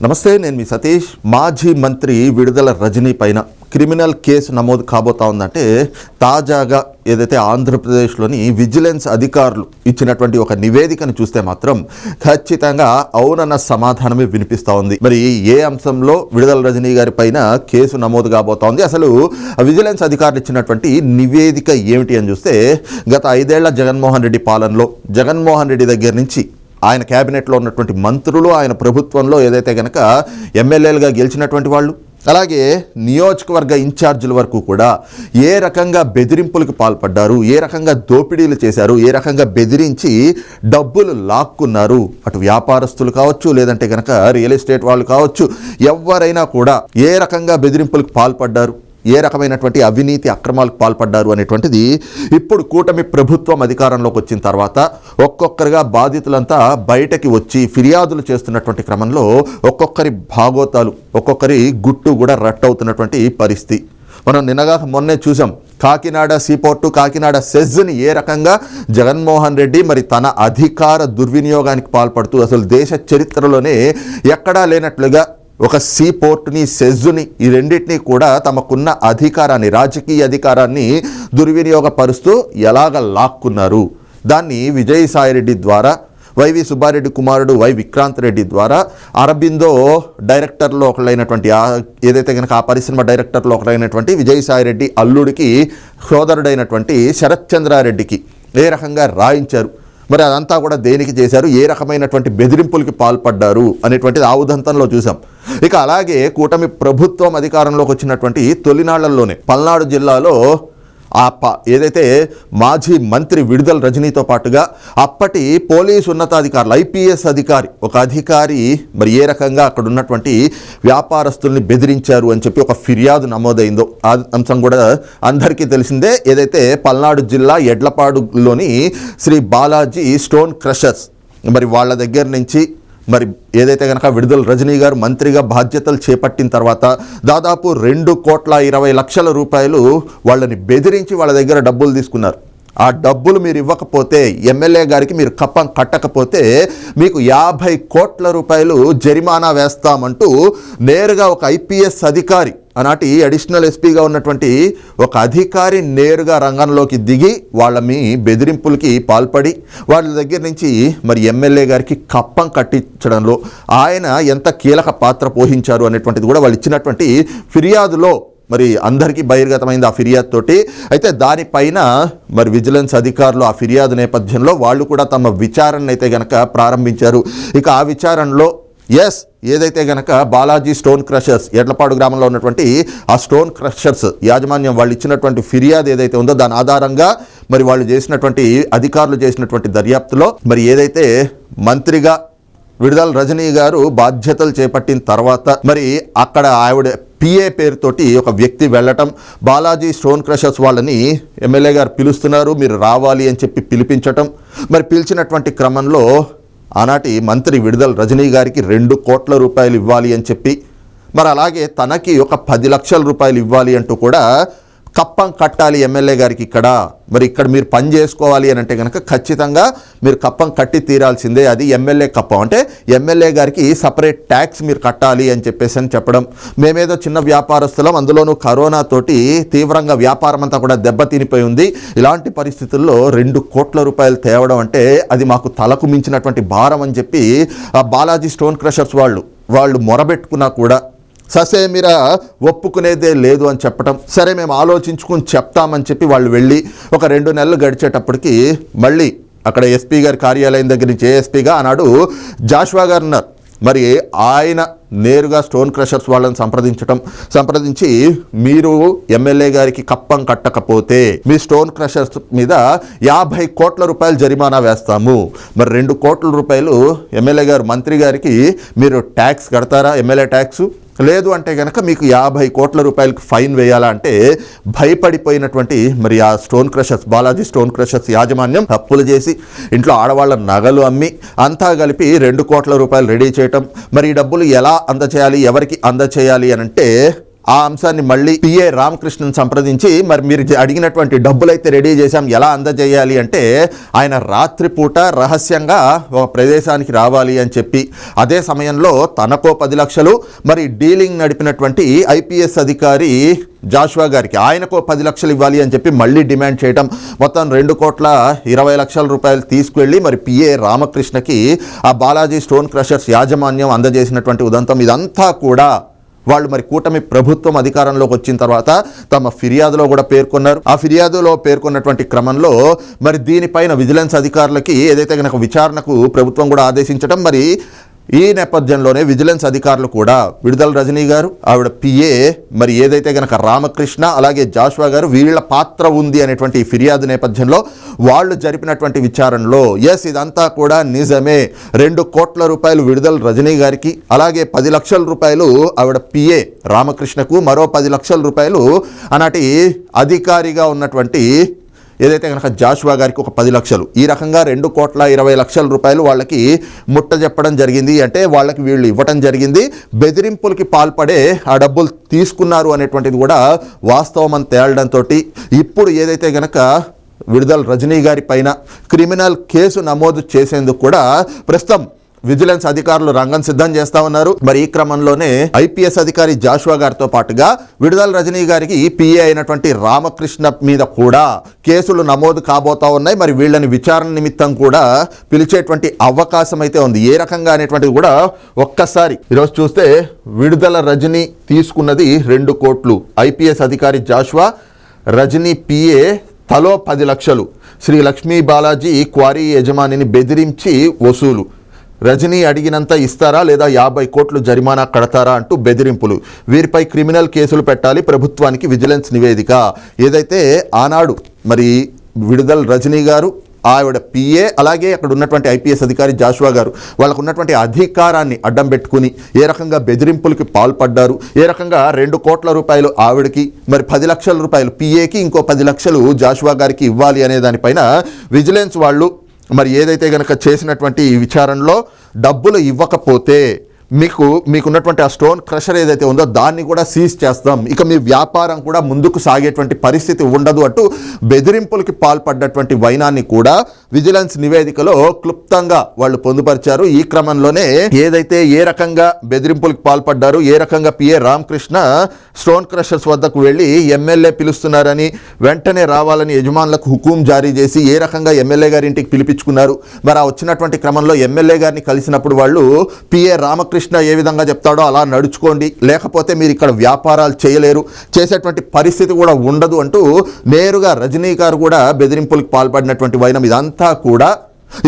నమస్తే నేను మీ సతీష్. మాజీ మంత్రి విడుదల రజనీ పైన క్రిమినల్ కేసు నమోదు కాబోతా ఉందంటే తాజాగా ఏదైతే ఆంధ్రప్రదేశ్లోని విజిలెన్స్ అధికారులు ఇచ్చినటువంటి ఒక నివేదికను చూస్తే మాత్రం ఖచ్చితంగా అవునన్న సమాధానమే వినిపిస్తూ ఉంది మరి ఏ అంశంలో విడుదల రజనీ గారి పైన కేసు నమోదు కాబోతా ఉంది అసలు ఆ విజిలెన్స్ అధికారులు ఇచ్చినటువంటి నివేదిక ఏమిటి అని చూస్తే గత ఐదేళ్ళ జగన్మోహన్ రెడ్డి పాలనలో జగన్మోహన్ రెడ్డి దగ్గర నుంచి ఆయన క్యాబినెట్లో ఉన్నటువంటి మంత్రులు ఆయన ప్రభుత్వంలో ఏదైతే గనక ఎమ్మెల్యేలుగా గెలిచినటువంటి వాళ్ళు అలాగే నియోజకవర్గ ఇన్ఛార్జీల వరకు కూడా ఏ రకంగా బెదిరింపులకు పాల్పడ్డారు ఏ రకంగా దోపిడీలు చేశారు ఏ రకంగా బెదిరించి డబ్బులు లాక్కున్నారు. అటు వ్యాపారస్తులు కావచ్చు లేదంటే కనుక రియల్ ఎస్టేట్ వాళ్ళు కావచ్చు ఎవరైనా కూడా ఏ రకంగా బెదిరింపులకు పాల్పడ్డారు? ఏ రకమైనటువంటి అవినీతి అక్రమాలకు పాల్పడ్డారు అనేటువంటిది ఇప్పుడు కూటమి ప్రభుత్వం అధికారంలోకి వచ్చిన తర్వాత ఒక్కొక్కరిగా బాధితులంతా బయటకి వచ్చి ఫిర్యాదులు చేస్తున్నటువంటి క్రమంలో ఒక్కొక్కరి భాగోతాలు ఒక్కొక్కరి గుట్టు కూడా రట్టవుతున్నటువంటి పరిస్థితి. మనం నిన్నగా మొన్నే చూసాం కాకినాడ సీపోర్టు కాకినాడ సెజ్ని ఏ రకంగా జగన్మోహన్ రెడ్డి మరి తన అధికార దుర్వినియోగానికి పాల్పడుతూ అసలు దేశ చరిత్రలోనే ఎక్కడా లేనట్లుగా ఒక సీ పోర్ట్ని సెజ్జుని ఈ రెండింటినీ కూడా తమకున్న అధికారాన్ని రాజకీయ అధికారాన్ని దుర్వినియోగపరుస్తూ ఎలాగ లాక్కున్నారు? దాన్ని విజయసాయిరెడ్డి ద్వారా వైవి సుబ్బారెడ్డి కుమారుడు వై విక్రాంత్ రెడ్డి ద్వారా అరబిందో డైరెక్టర్లో ఒకళ్ళైనటువంటి ఏదైతే కనుక ఆ పరిశ్రమ డైరెక్టర్లో ఒకరైనటువంటి విజయసాయిరెడ్డి అల్లుడికి సోదరుడైనటువంటి శరత్ చంద్రారెడ్డికి ఏ రకంగా రాయించారు? మరి అదంతా కూడా దేనికి చేశారు? ఏ రకమైనటువంటి బెదిరింపులకి పాల్పడ్డారు? అనేటువంటిది ఆ ఉదంతంలో చూసాం ఇక అలాగే కూటమి ప్రభుత్వం అధికారంలోకి వచ్చినటువంటి తొలినాళ్ళలోనే పల్నాడు జిల్లాలో ఆ ప ఏదైతే మాజీ మంత్రి విడుదల రజనీతో పాటుగా అప్పటి పోలీసు ఉన్నతాధికారులు ఐపీఎస్ అధికారి ఒక అధికారి మరి ఏ రకంగా అక్కడ ఉన్నటువంటి వ్యాపారస్తుల్ని బెదిరించారు అని చెప్పి ఒక ఫిర్యాదు నమోదైందో ఆ అంశం కూడా అందరికీ తెలిసిందే. ఏదైతే పల్నాడు జిల్లా ఎడ్లపాడులోని శ్రీ బాలాజీ స్టోన్ క్రషర్స్ మరి వాళ్ళ దగ్గర నుంచి మరి ఏదైతే కనుక విడుదల రజనీ గారు మంత్రిగా బాధ్యతలు చేపట్టిన తర్వాత దాదాపు రెండు కోట్ల ఇరవై లక్షల రూపాయలు వాళ్ళని బెదిరించి వాళ్ళ దగ్గర డబ్బులు తీసుకున్నారు. ఆ డబ్బులు మీరు ఇవ్వకపోతే ఎమ్మెల్యే గారికి మీరు కప్పం కట్టకపోతే మీకు యాభై కోట్ల రూపాయలు జరిమానా వేస్తామంటూ నేరుగా ఒక ఐపీఎస్ అధికారి ఆనాటి అడిషనల్ ఎస్పీగా ఉన్నటువంటి ఒక అధికారి నేరుగా రంగంలోకి దిగి వాళ్ళ మీ బెదిరింపులకి పాల్పడి వాళ్ళ దగ్గర నుంచి మరి ఎమ్మెల్యే గారికి కప్పం కట్టించడంలో ఆయన ఎంత కీలక పాత్ర పోషించారు అనేటువంటిది కూడా వాళ్ళు ఇచ్చినటువంటి ఫిర్యాదులో మరి అందరికీ బహిర్గతమైంది ఆ ఫిర్యాదు తోటి. అయితే దానిపైన మరి విజిలెన్స్ అధికారులు ఆ ఫిర్యాదు నేపథ్యంలో వాళ్ళు కూడా తమ విచారణ అయితే గనక ప్రారంభించారు. ఇక ఆ విచారణలో ఎస్ ఏదైతే గనక బాలాజీ స్టోన్ క్రషర్స్ ఎడ్లపాడు గ్రామంలో ఉన్నటువంటి ఆ స్టోన్ క్రషర్స్ యాజమాన్యం వాళ్ళు ఇచ్చినటువంటి ఫిర్యాదు ఏదైతే ఉందో దాని ఆధారంగా మరి వాళ్ళు చేసినటువంటి అధికారులు చేసినటువంటి దర్యాప్తులో మరి ఏదైతే మంత్రిగా విడుదల రజనీ గారు బాధ్యతలు చేపట్టిన తర్వాత మరి అక్కడ ఆవిడ పిఏ పేరుతోటి ఒక వ్యక్తి వెళ్ళటం బాలాజీ స్టోన్ క్రషర్స్ వాళ్ళని ఎమ్మెల్యే గారు పిలుస్తున్నారు మీరు రావాలి అని చెప్పి పిలిపించటం. మరి పిలిచినటువంటి క్రమంలో ఆనాటి మంత్రి విడుదల రజనీ గారికి రెండు కోట్ల రూపాయలు ఇవ్వాలి అని చెప్పి మరి అలాగే తనకి ఒక పది లక్షల రూపాయలు ఇవ్వాలి అంటూ కూడా కప్పం కట్టాలి ఎమ్మెల్యే గారికి ఇక్కడ. మరి ఇక్కడ మీరు పని చేసుకోవాలి అని అంటే కనుక ఖచ్చితంగా మీరు కప్పం కట్టి తీరాల్సిందే. అది ఎమ్మెల్యే కప్పం. అంటే ఎమ్మెల్యే గారికి సపరేట్ ట్యాక్స్ మీరు కట్టాలి అని చెప్పేసి అని చెప్పడం. మేమేదో చిన్న వ్యాపారస్తులం అందులోనూ కరోనా తోటి తీవ్రంగా వ్యాపారం అంతా కూడా దెబ్బతినిపోయి ఉంది. ఇలాంటి పరిస్థితుల్లో రెండు కోట్ల రూపాయలు తేవడం అంటే అది మాకు తలకు మించినటువంటి భారం అని చెప్పి బాలాజీ స్టోన్ క్రషర్స్ వాళ్ళు వాళ్ళు మొరబెట్టుకున్నా కూడా ససేమిరా ఒప్పుకునేదే లేదు అని చెప్పటం. సరే మేము ఆలోచించుకుని చెప్తామని చెప్పి వాళ్ళు వెళ్ళి ఒక రెండు నెలలు గడిచేటప్పటికి మళ్ళీ అక్కడ ఎస్పీ గారి కార్యాలయం దగ్గర నుంచి ఏఎస్పీగా ఆనాడు జాష్వా గారు ఉన్నారు. మరి ఆయన నేరుగా స్టోన్ క్రషర్స్ వాళ్ళని సంప్రదించటం సంప్రదించి మీరు ఎమ్మెల్యే గారికి కప్పం కట్టకపోతే మీ స్టోన్ క్రషర్స్ మీద యాభై కోట్ల రూపాయలు జరిమానా వేస్తాము. మరి రెండు కోట్ల రూపాయలు ఎమ్మెల్యే గారు మంత్రి గారికి మీరు ట్యాక్స్ కడతారా? ఎమ్మెల్యే ట్యాక్స్ లేదు అంటే కనుక మీకు యాభై కోట్ల రూపాయలకు ఫైన్ వేయాలా అంటే భయపడిపోయినటువంటి మరి ఆ stone crushers Balaji stone crushers యాజమాన్యం తప్పులు చేసి ఇంట్లో ఆడవాళ్ళ నగలు అమ్మి అంతా కలిపి రెండు కోట్ల రూపాయలు రెడీ చేయటం. మరి ఈ డబ్బులు ఎలా అందచేయాలి? ఎవరికి అందచేయాలి అని అంటే ఆ అంశాన్ని మళ్ళీ పిఏ రామకృష్ణన్ సంప్రదించి మరి మీరు అడిగినటువంటి డబ్బులైతే రెడీ చేశాం ఎలా అందజేయాలి అంటే ఆయన రాత్రిపూట రహస్యంగా ఒక ప్రదేశానికి రావాలి అని చెప్పి. అదే సమయంలో తనకో పది లక్షలు మరి డీలింగ్ నడిపినటువంటి ఐపీఎస్ అధికారి జాషువా గారికి ఆయనకు పది లక్షలు ఇవ్వాలి అని చెప్పి మళ్ళీ డిమాండ్ చేయడం మొత్తం రెండు కోట్ల ఇరవై లక్షల రూపాయలు తీసుకువెళ్ళి మరి పిఏ రామకృష్ణకి ఆ బాలాజీ స్టోన్ క్రషర్స్ యాజమాన్యం అందజేసినటువంటి ఉదంతం. ఇదంతా కూడా వాళ్ళు మరి కూటమి ప్రభుత్వం అధికారంలోకి వచ్చిన తర్వాత తమ ఫిర్యాదులో కూడా పేర్కొన్నారు. ఆ ఫిర్యాదులో పేర్కొన్నటువంటి క్రమంలో మరి దీనిపైన విజిలెన్స్ అధికారులకి ఏదైతే కనుక విచారణకు ప్రభుత్వం కూడా ఆదేశించడం మరి ఈ నేపథ్యంలోనే విజిలెన్స్ అధికారులు కూడా విడుదల రజనీ గారు ఆవిడ పిఏ మరి ఏదైతే గనక రామకృష్ణ అలాగే జాషువా గారు వీళ్ళ పాత్ర ఉంది అనేటువంటి ఫిర్యాదు నేపథ్యంలో వాళ్ళు జరిపినటువంటి విచారణలో ఎస్ ఇదంతా కూడా నిజమే. రెండు కోట్ల రూపాయలు విడుదల రజనీ గారికి అలాగే పది లక్షల రూపాయలు ఆవిడ పిఏ రామకృష్ణకు మరో పది లక్షల రూపాయలు అనాటి అధికారిగా ఉన్నటువంటి ఏదైతే కనుక జాషువా గారికి ఒక పది లక్షలు ఈ రకంగా రెండు కోట్ల ఇరవై లక్షల రూపాయలు వాళ్ళకి ముట్ట చెప్పడం జరిగింది. అంటే వాళ్ళకి వీళ్ళు ఇవ్వటం జరిగింది. బెదిరింపులకి పాల్పడే ఆ డబ్బులు తీసుకున్నారు అనేటువంటిది కూడా వాస్తవం అని తేలడంతో ఇప్పుడు ఏదైతే గనక విడుదల రజనీ గారి పైన క్రిమినల్ కేసు నమోదు చేసేందుకు కూడా ప్రస్తుతం విజిలెన్స్ అధికారులు రంగం సిద్ధం చేస్తా ఉన్నారు. మరి ఈ క్రమంలోనే ఐపీఎస్ అధికారి జాషువా గారితో పాటుగా విడుదల రజనీ గారికి పిఏ అయినటువంటి రామకృష్ణ మీద కూడా కేసులు నమోదు కాబోతా ఉన్నాయి. మరి వీళ్ళని విచారణ నిమిత్తం కూడా పిలిచేటువంటి అవకాశం అయితే ఉంది. ఏ రకంగా అనేటువంటిది కూడా ఒక్కసారి ఈరోజు చూస్తే విడుదల రజనీ తీసుకున్నది రెండు కోట్లు. ఐపీఎస్ అధికారి జాషువా రజనీ పిఏ తలో పది లక్షలు. శ్రీ లక్ష్మీ బాలాజీ క్వారీ యజమానిని బెదిరించి వసూలు. రజనీ అడిగినంత ఇస్తారా లేదా యాభై కోట్లు జరిమానా కడతారా అంటూ బెదిరింపులు. వీరిపై క్రిమినల్ కేసులు పెట్టాలి ప్రభుత్వానికి విజిలెన్స్ నివేదిక. ఏదైతే ఆనాడు మరి విడుదల రజనీ గారు ఆవిడ పిఏ అలాగే అక్కడ ఉన్నటువంటి ఐపీఎస్ అధికారి జాషువా గారు వాళ్ళకు ఉన్నటువంటి అధికారాన్ని అడ్డం పెట్టుకుని ఏ రకంగా బెదిరింపులకి పాల్పడ్డారు ఏ రకంగా రెండు కోట్ల రూపాయలు ఆవిడకి మరి పది లక్షల రూపాయలు పిఏకి ఇంకో పది లక్షలు జాషువా గారికి ఇవ్వాలి అనే దానిపైన విజిలెన్స్ వాళ్ళు మరి ఏదైతే కనుక చేసినటువంటి ఈ విచారణలో డబ్బులు ఇవ్వకపోతే మీకు మీకున్నటువంటి ఆ స్టోన్ క్రషర్ ఏదైతే ఉందో దాన్ని కూడా సీజ్ చేస్తాం. ఇక మీ వ్యాపారం కూడా ముందుకు సాగేటువంటి పరిస్థితి ఉండదు అంటూ బెదిరింపులకి పాల్పడ్డటువంటి వైనాన్ని కూడా విజిలెన్స్ నివేదికలో క్లుప్తంగా వాళ్ళు పొందుపరిచారు. ఈ క్రమంలోనే ఏదైతే ఏ రకంగా బెదిరింపులకు పాల్పడ్డారు ఏ రకంగా పిఏ రామకృష్ణ స్టోన్ క్రషర్స్ వద్దకు వెళ్ళి ఎమ్మెల్యే పిలుస్తున్నారని వెంటనే రావాలని యజమానులకు హుకుం జారీ చేసి ఏ రకంగా ఎమ్మెల్యే గారి ఇంటికి పిలిపించుకున్నారు. మరి ఆ వచ్చినటువంటి క్రమంలో ఎమ్మెల్యే గారిని కలిసినప్పుడు వాళ్ళు పిఏ రామకృష్ణ ఏ విధంగా చెప్తాడో అలా నడుచుకోండి. లేకపోతే మీరు ఇక్కడ వ్యాపారాలు చేయలేరు. చేసేటువంటి పరిస్థితి కూడా ఉండదు అంటూ నేరుగా రజనీ గారు కూడా బెదిరింపులకు పాల్పడినటువంటి వైనం. ఇదంతా కూడా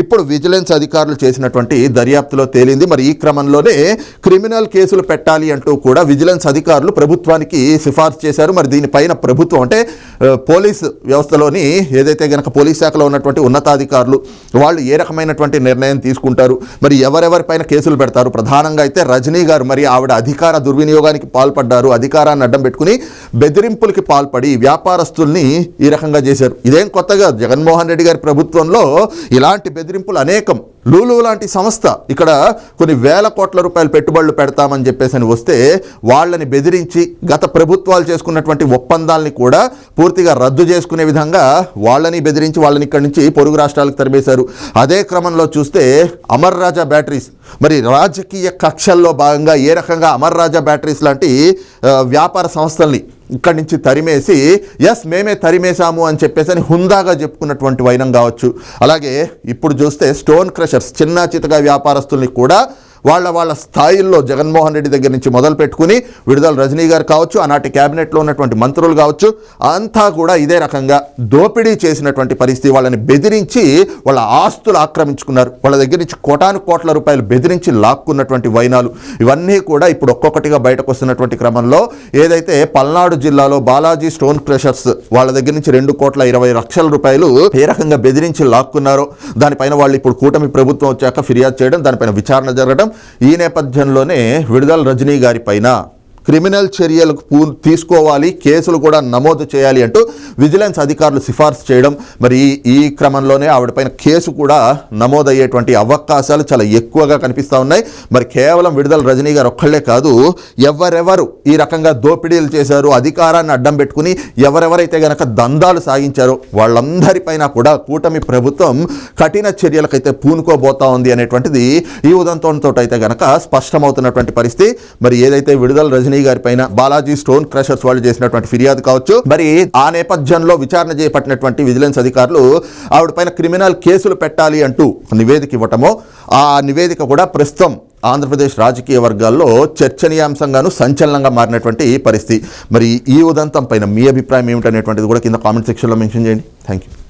ఇప్పుడు విజిలెన్స్ అధికారులు చేసినటువంటి దర్యాప్తులో తేలింది. మరి ఈ క్రమంలోనే క్రిమినల్ కేసులు పెట్టాలి అంటూ కూడా విజిలెన్స్ అధికారులు ప్రభుత్వానికి సిఫార్సు చేశారు. మరి దీనిపైన ప్రభుత్వం అంటే పోలీస్ వ్యవస్థలోని ఏదైతే గనక పోలీస్ శాఖలో ఉన్నటువంటి ఉన్నతాధికారులు వాళ్ళు ఏ రకమైనటువంటి నిర్ణయం తీసుకుంటారు? మరి ఎవరెవరిపైన కేసులు పెడతారు? ప్రధానంగా అయితే రజనీ గారు మరి ఆవిడ అధికార దుర్వినియోగానికి పాల్పడ్డారు. అధికారాన్ని అడ్డం పెట్టుకుని బెదిరింపులకి పాల్పడి వ్యాపారస్తుల్ని ఈ రకంగా చేశారు. ఇదేం కొత్తగా? జగన్మోహన్ రెడ్డి గారి ప్రభుత్వంలో ఇలాంటి బెదిరింపులు అనేకం. లూలు లాంటి సంస్థ ఇక్కడ కొన్ని వేల కోట్ల రూపాయలు పెట్టుబడులు పెడతామని చెప్పేసి అని వస్తే వాళ్ళని బెదిరించి గత ప్రభుత్వాలు చేసుకున్నటువంటి ఒప్పందాలని కూడా పూర్తిగా రద్దు చేసుకునే విధంగా వాళ్ళని బెదిరించి వాళ్ళని ఇక్కడి నుంచి పొరుగు రాష్ట్రాలకు తరిమేశారు. అదే క్రమంలో చూస్తే అమర్ రాజా బ్యాటరీస్. మరి రాజకీయ కక్షల్లో భాగంగా ఏ రకంగా అమర్ రాజా బ్యాటరీస్ లాంటి వ్యాపార సంస్థల్ని ఇక్కడి నుంచి తరిమేసి ఎస్ మేమే తరిమేశాము అని చెప్పేసి అని హుందాగా చెప్పుకున్నటువంటి వైనం కావచ్చు. అలాగే ఇప్పుడు చూస్తే స్టోన్ క్రషర్స్ చిన్న చితగా వ్యాపారస్తుల్ని కూడా వాళ్ళ వాళ్ళ స్థాయిల్లో జగన్మోహన్ రెడ్డి దగ్గర నుంచి మొదలు పెట్టుకుని విడుదల రజనీ గారు కావచ్చు ఆనాటి క్యాబినెట్లో ఉన్నటువంటి మంత్రులు కావచ్చు అంతా కూడా ఇదే రకంగా దోపిడీ చేసినటువంటి పరిస్థితి వాళ్ళని బెదిరించి వాళ్ళ ఆస్తులు ఆక్రమించుకున్నారు. వాళ్ళ దగ్గర నుంచి కోటాను కోట్ల రూపాయలు బెదిరించి లాక్కున్నటువంటి వైనాలు. ఇవన్నీ కూడా ఇప్పుడు ఒక్కొక్కటిగా బయటకు వస్తున్నటువంటి క్రమంలో ఏదైతే పల్నాడు జిల్లాలో బాలాజీ స్టోన్ క్రషర్స్ వాళ్ళ దగ్గర నుంచి రెండు కోట్ల ఇరవై లక్షల రూపాయలు ఏ రకంగా బెదిరించి లాక్కున్నారో దానిపైన వాళ్ళు ఇప్పుడు కూటమి ప్రభుత్వం వచ్చాక ఫిర్యాదు చేయడం దానిపైన విచారణ జరగడం ఈ నేపథ్యంలోనే విడుదల రజనీ గారి పైన క్రిమినల్ చర్యలకు పూ తీసుకోవాలి కేసులు కూడా నమోదు చేయాలి అంటూ విజిలెన్స్ అధికారులు సిఫార్సు చేయడం మరి ఈ- క్రమంలోనే ఆవిడపైన కేసు కూడా నమోదయ్యేటువంటి అవకాశాలు చాలా ఎక్కువగా కనిపిస్తూ ఉన్నాయి. మరి కేవలం విడుదల రజనీ గారు ఒక్కళ్ళే కాదు ఎవరెవరు ఈ రకంగా దోపిడీలు చేశారు అధికారాన్ని అడ్డం పెట్టుకుని ఎవరెవరైతే గనక దందాలు సాగించారో వాళ్ళందరిపైన కూడా కూటమి ప్రభుత్వం కఠిన చర్యలకైతే పూనుకోబోతా ఉంది అనేటువంటిది ఈ ఉదంతంతో అయితే గనక స్పష్టమవుతున్నటువంటి పరిస్థితి. మరి ఏదైతే విడుదల రజనీ గారి పైన బాలాజీ స్టోన్ క్రషర్స్ వాళ్ళు చేసినటువంటి ఫిర్యాదు కావచ్చు. మరి ఆ నేపథ్యంలో విచారణ చేపట్టినటువంటి విజిలెన్స్ అధికారులు ఆవిడ పైన క్రిమినల్ కేసులు పెట్టాలి అంటూ నివేదిక ఇవ్వటమో ఆ నివేదిక కూడా ప్రస్తుతం ఆంధ్రప్రదేశ్ రాజకీయ వర్గాల్లో చర్చనీయాంశంగాను సంచలనంగా మారినటువంటి పరిస్థితి. మరి ఈ ఉదంతం పైన మీ అభిప్రాయం ఏమిటనేటువంటిది కూడా కింద కామెంట్ సెక్షన్లో మెన్షన్ చేయండి. Thank you